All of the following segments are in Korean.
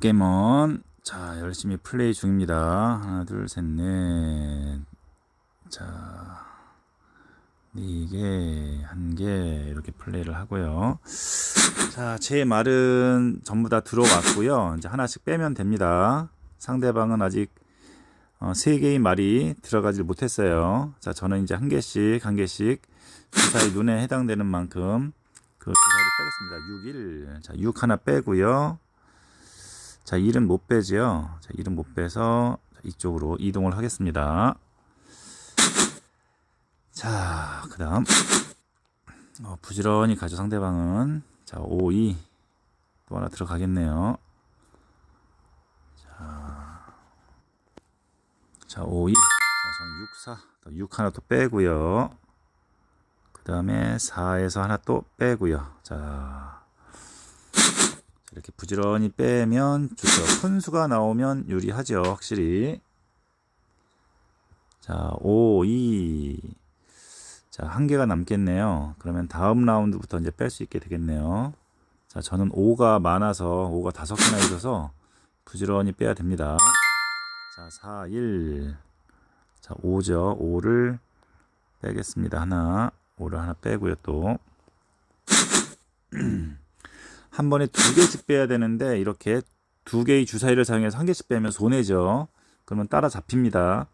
넷개먼. 자 열심히 플레이 중입니다. 하나 둘 셋 넷 자 네 개 한 개 이렇게 플레이를 하고요. 자 제 말은 전부 다 들어왔고요. 이제 하나씩 빼면 됩니다. 상대방은 아직 어, 세 개의 말이 들어가지 못했어요. 자 저는 이제 한 개씩 한 개씩 주사위 눈에 해당되는 만큼 그 주사위를 빼겠습니다. 6일. 자6 하나 빼고요 자, 1은 못 빼지요. 자, 1은 못 빼서 이쪽으로 이동을 하겠습니다. 자, 그 다음. 어, 부지런히 가죠, 상대방은. 자, 5, 2. 또 하나 들어가겠네요. 자, 자 5, 2. 자, 저는 6, 4. 또6 하나 또 빼고요. 그 다음에 4에서 하나 또 빼고요. 자, 이렇게 부지런히 빼면 좋죠. 큰 수가 나오면 유리하죠. 확실히. 자, 5, 2. 자, 한 개가 남겠네요. 그러면 다음 라운드부터 이제 뺄 수 있게 되겠네요. 자, 저는 5가 많아서 5가 다섯 개나 있어서 부지런히 빼야 됩니다. 자, 4, 1. 자, 5죠. 5를 빼겠습니다. 하나. 5를 하나 빼고요, 또. 한 번에 두 개씩 빼야 되는데 이렇게 두 개의 주사위를 사용해서 한 개씩 빼면 손해죠. 그러면 따라 잡힙니다.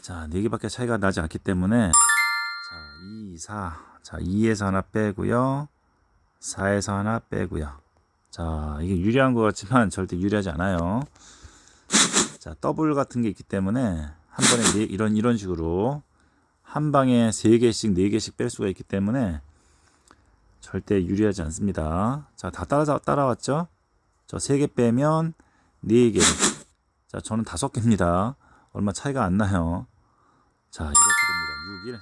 자, 네 개밖에 차이가 나지 않기 때문에 자, 2, 4. 자, 2에서 하나 빼고요. 4에서 하나 빼고요. 자, 이게 유리한 것 같지만 절대 유리하지 않아요. 자, 더블 같은 게 있기 때문에 한 번에 네, 이런 이런 식으로 한 방에 세 개씩 네 개씩 뺄 수가 있기 때문에 절대 유리하지 않습니다. 자, 다 따라, 따라왔죠? 저 3개 빼면 4개. 자, 저는 5개입니다. 얼마 차이가 안 나요. 자, 이렇게 됩니다. 6, 1.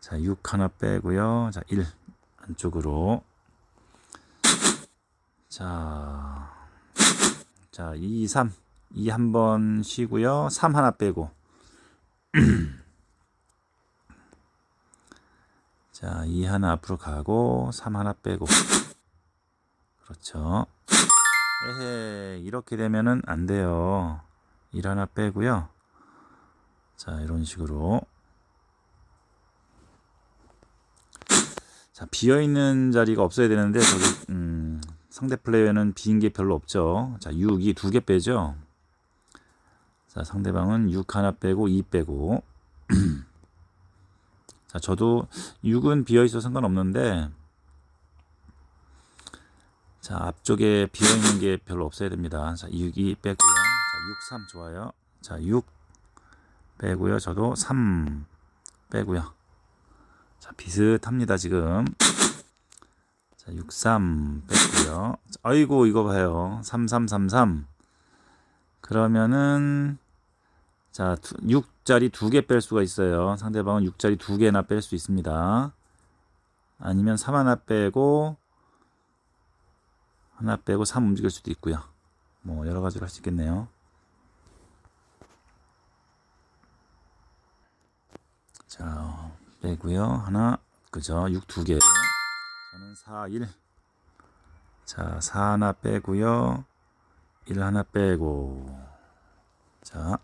자, 6 하나 빼고요. 자, 1. 안쪽으로. 자, 자, 2, 3. 2 한 번 쉬고요. 3 하나 빼고. 자, 2 하나 앞으로 가고 3 하나 빼고 그렇죠. 에헤, 이렇게 되면은 안 돼요. 1 하나 빼고요. 자, 이런 식으로 자, 비어 있는 자리가 없어야 되는데 저기 음, 상대 플레이어는 비인 게 별로 없죠. 자, 6이 두 개 빼죠. 자, 상대방은 6 하나 빼고 2 빼고 자, 저도 6은 비어 있어 상관없는데 자, 앞쪽에 비어 있는 게 별로 없어야 됩니다. 자, 6이 빼고요. 자, 6, 3 좋아요. 자, 6 빼고요. 저도 3 빼고요. 자, 비슷합니다, 지금. 자, 6, 3 빼고요. 아이고, 이거 봐요. 3, 3, 3, 3. 그러면은 자, 6자리 두 개 뺄 수가 있어요. 상대방은 6자리 두 개나 뺄 수 있습니다. 아니면 3 하나 빼고 하나 빼고 3 움직일 수도 있고요. 뭐 여러 가지로 할 수 있겠네요. 자, 빼고요. 하나 그죠? 6 두 개. 저는 4 1. 자, 4 하나 빼고요. 1 하나 빼고. 자,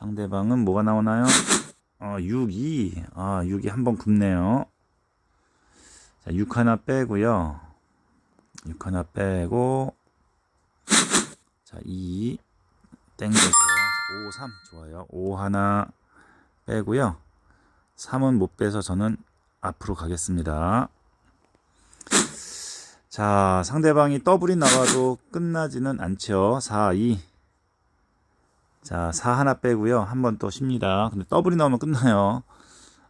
상대방은 뭐가 나오나요? 어, 6, 2. 아, 6이 한 번 굽네요. 자, 6 하나 빼고요. 6 하나 빼고. 자, 2. 땡겨서. 5, 3. 좋아요. 5 하나 빼고요. 3은 못 빼서 저는 앞으로 가겠습니다. 자, 상대방이 더블이 나와도 끝나지는 않죠. 4, 2. 자, 4 하나 빼고요. 한 번 또 쉽니다. 근데 더블이 나오면 끝나요.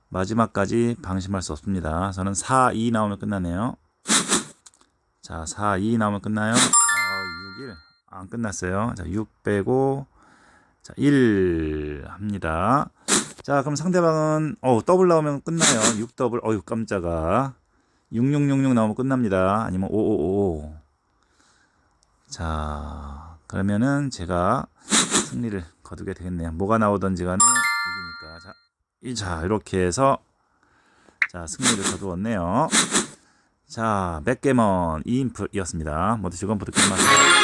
마지막까지 방심할 수 없습니다. 저는 4, 2 나오면 끝나네요. 자, 4, 2 나오면 끝나요. 아, 6, 1. 안 끝났어요. 자, 6 빼고, 자, 1 합니다. 자, 그럼 상대방은, 어 더블 나오면 끝나요. 6 더블, 어유 깜짝아. 6666 나오면 끝납니다. 아니면 555. 자, 그러면은 제가 승리를 거두게 되겠네요. 뭐가 나오던지 간에 이기니까. 자, 이, 자, 이렇게 해서 자, 승리를 거두었네요. 자, 백개먼 이인풋이었습니다. 모두 즐거운 부터 끝났어요.